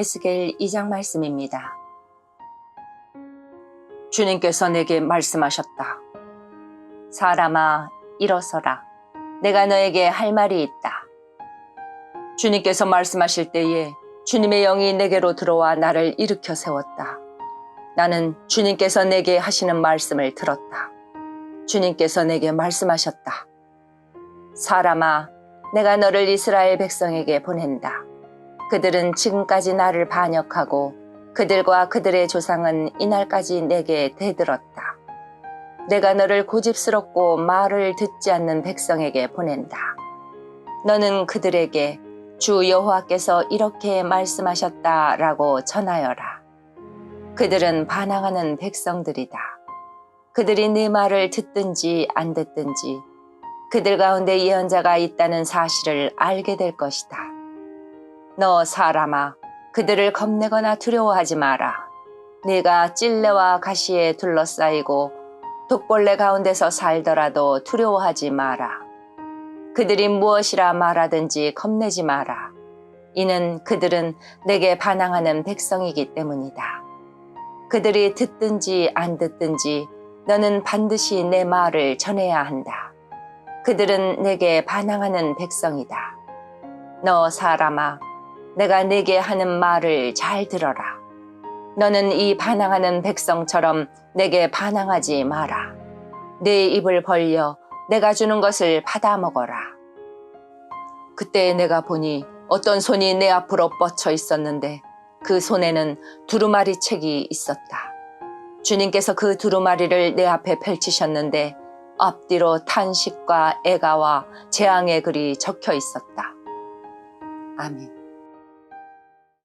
에스겔 2장 말씀입니다. 주님께서 내게 말씀하셨다. 사람아, 일어서라. 내가 너에게 할 말이 있다. 주님께서 말씀하실 때에 주님의 영이 내게로 들어와 나를 일으켜 세웠다. 나는 주님께서 내게 하시는 말씀을 들었다. 주님께서 내게 말씀하셨다. 사람아, 내가 너를 이스라엘 백성에게 보낸다. 그들은 지금까지 나를 반역하고 그들과 그들의 조상은 이날까지 내게 대들었다. 내가 너를 고집스럽고 말을 듣지 않는 백성에게 보낸다. 너는 그들에게 주 여호와께서 이렇게 말씀하셨다라고 전하여라. 그들은 반항하는 백성들이다. 그들이 네 말을 듣든지 안 듣든지 그들 가운데 예언자가 있다는 사실을 알게 될 것이다. 너 사람아, 그들을 겁내거나 두려워하지 마라. 네가 찔레와 가시에 둘러싸이고 독벌레 가운데서 살더라도 두려워하지 마라. 그들이 무엇이라 말하든지 겁내지 마라. 이는 그들은 내게 반항하는 백성이기 때문이다. 그들이 듣든지 안 듣든지 너는 반드시 내 말을 전해야 한다. 그들은 내게 반항하는 백성이다. 너 사람아, 내가 내게 하는 말을 잘 들어라. 너는 이 반항하는 백성처럼 내게 반항하지 마라. 내 입을 벌려 내가 주는 것을 받아 먹어라. 그때 내가 보니 어떤 손이 내 앞으로 뻗쳐 있었는데 그 손에는 두루마리 책이 있었다. 주님께서 그 두루마리를 내 앞에 펼치셨는데 앞뒤로 탄식과 애가와 재앙의 글이 적혀 있었다. 아멘.